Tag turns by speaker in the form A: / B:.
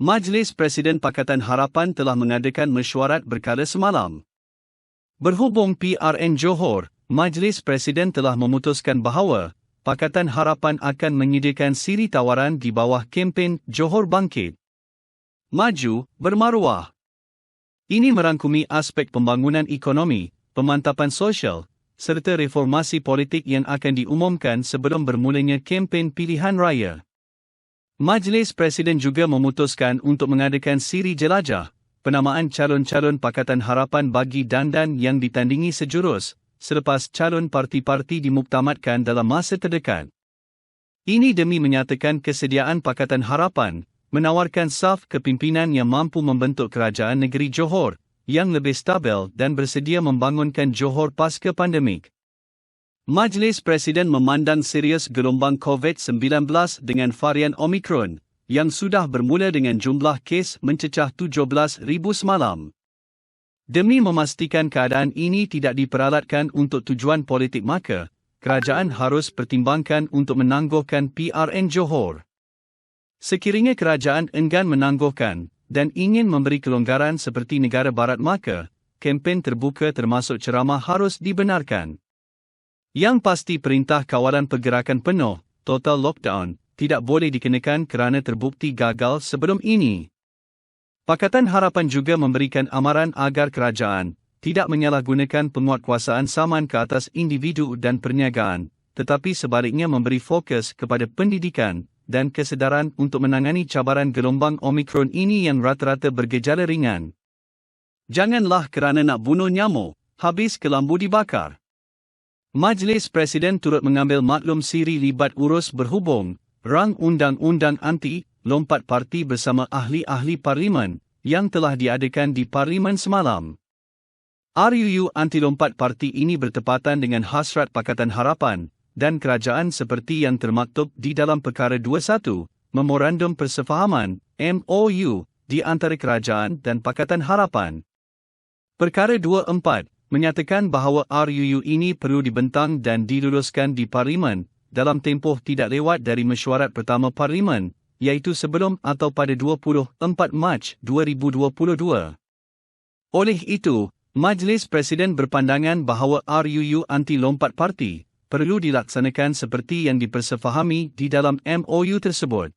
A: Majlis Presiden Pakatan Harapan telah mengadakan mesyuarat berkala semalam. Berhubung PRN Johor, Majlis Presiden telah memutuskan bahawa Pakatan Harapan akan menyediakan siri tawaran di bawah kempen Johor Bangkit. Maju, bermaruah. Ini merangkumi aspek pembangunan ekonomi, pemantapan sosial, serta reformasi politik yang akan diumumkan sebelum bermulanya kempen pilihan raya. Majlis Presiden juga memutuskan untuk mengadakan siri jelajah, penamaan calon-calon Pakatan Harapan bagi dandan yang ditandingi sejurus, selepas calon parti-parti dimuktamadkan dalam masa terdekat. Ini demi menyatakan kesediaan Pakatan Harapan, menawarkan saf kepimpinan yang mampu membentuk kerajaan negeri Johor, yang lebih stabil dan bersedia membangunkan Johor pasca pandemik. Majlis Presiden memandang serius gelombang COVID-19 dengan varian Omicron yang sudah bermula dengan jumlah kes mencecah 17,000 semalam. Demi memastikan keadaan ini tidak diperalatkan untuk tujuan politik maka, kerajaan harus pertimbangkan untuk menangguhkan PRN Johor. Sekiranya kerajaan enggan menangguhkan dan ingin memberi kelonggaran seperti negara barat maka, kempen terbuka termasuk ceramah harus dibenarkan. Yang pasti perintah kawalan pergerakan penuh, total lockdown, tidak boleh dikenakan kerana terbukti gagal sebelum ini. Pakatan Harapan juga memberikan amaran agar kerajaan tidak menyalahgunakan penguatkuasaan saman ke atas individu dan perniagaan, tetapi sebaliknya memberi fokus kepada pendidikan dan kesedaran untuk menangani cabaran gelombang Omicron ini yang rata-rata bergejala ringan. Janganlah kerana nak bunuh nyamuk, habis kelambu dibakar. Majlis Presiden turut mengambil maklum siri libat urus berhubung, rang undang-undang anti, lompat parti bersama ahli-ahli parlimen, yang telah diadakan di parlimen semalam. RUU anti lompat parti ini bertepatan dengan hasrat Pakatan Harapan dan kerajaan seperti yang termaktub di dalam Perkara 21, Memorandum Persefahaman, MOU, di antara kerajaan dan Pakatan Harapan. Perkara 24, menyatakan bahawa RUU ini perlu dibentang dan diluluskan di Parlimen dalam tempoh tidak lewat dari mesyuarat pertama Parlimen, iaitu sebelum atau pada 24 Mac 2022. Oleh itu, Majlis Presiden berpandangan bahawa RUU anti-lompat parti perlu dilaksanakan seperti yang dipersefahami di dalam MOU tersebut.